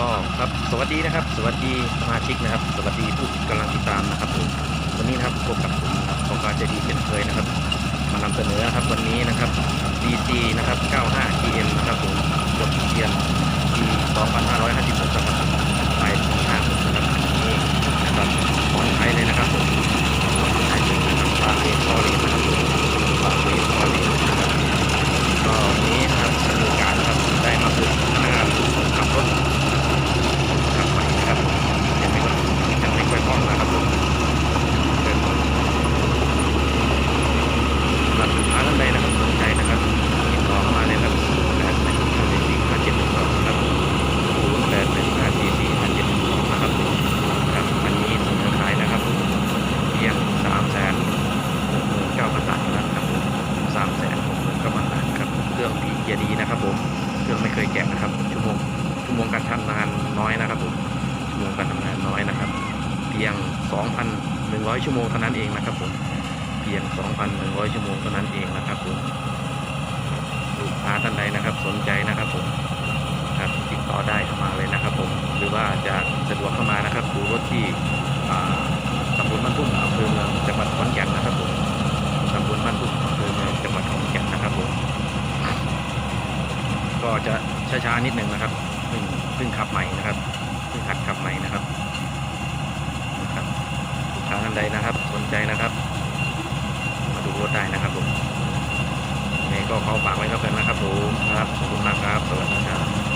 ก็ครับสวัสดีนะครับ สวัสดีสมาชิกนะครับ สวัสดีผู้กำลังติดตามนะครับผมวันนี้นะครับพบกับผมนะครับของการใจดีเช่นเคยนะครับ มานำเสนอนะครับวันนี้นะครับ DC นะครับ 95 GM นะครับผมจดทะเบียนปี2556นะครับผมไป56นะครับอันนี้นะครับมอนไทยเลยนะครับผมมอนไทยเลยนะครับฝากเรียนพอเรียนนะครับผมฝากเรียนพอเรียนนะครับ ก็วันนี้นะครับมีโอกาสนะครับได้มาฝึกพนักงานขับรถขับใหม่นะครับยังไม่ค่อยยังไม่ค่อยคล่องนะครับผมเป็นสำหรับลูกค้าท่านใดนะครับสนใจนะครับติดต่อเข้ามาเลยครับแปดหนึ่งห้าสี่สี่ห้าเจ็ดหนึ่งสองครับศูนย์แปดหนึ่งห้าสี่สี่ห้าเจ็ดหนึ่งสองนะครับครับวันนี้เสนอขายนะครับเพียงสามแสนหกหมื่นเก้าพันบาทนะครับสามแสนหกหมื่นเก้าพันบาทครับเครื่องดีเกียร์ดีนะครับผมเครื่องไม่เคยแกะนะครับชั่วโมงชั่วโมงการทำงานน้อยนะครับผมชั่วโมงการทำงานน้อยนะครับ เพียง 2,100 ชั่วโมงเท่านั้นเองนะครับผมเพียง 2,100 ชั่วโมงเท่านั้นเองนะครับผมลูกค้าท่านใดนะครับ สนใจนะครับผมครับติดต่อได้เข้ามาเลยนะครับผมหรือว่าจะสะดวกเข้ามานะครับดูรถที่ตำบลบ้านทุ่มองจังหวัดขอนแก่นนะครับผมตำบลบ้านทุ่งอำเภอเมืองจังหวัดขอนแก่นนะครับผม ก็จะช้าๆนิดหนึ่งนะครับเพิ่งเพิ่งขับใหม่นะครับเพิ่งขัดขับใหม่นะครับนะครับลูกค้าท่านใดนะครับ สนใจนะครับ มาดูรถได้นะครับผมยังไงก็ขอฝากไว้แล้วกันนะครับผมครับขอบคุณมากครับสวัสดีครับ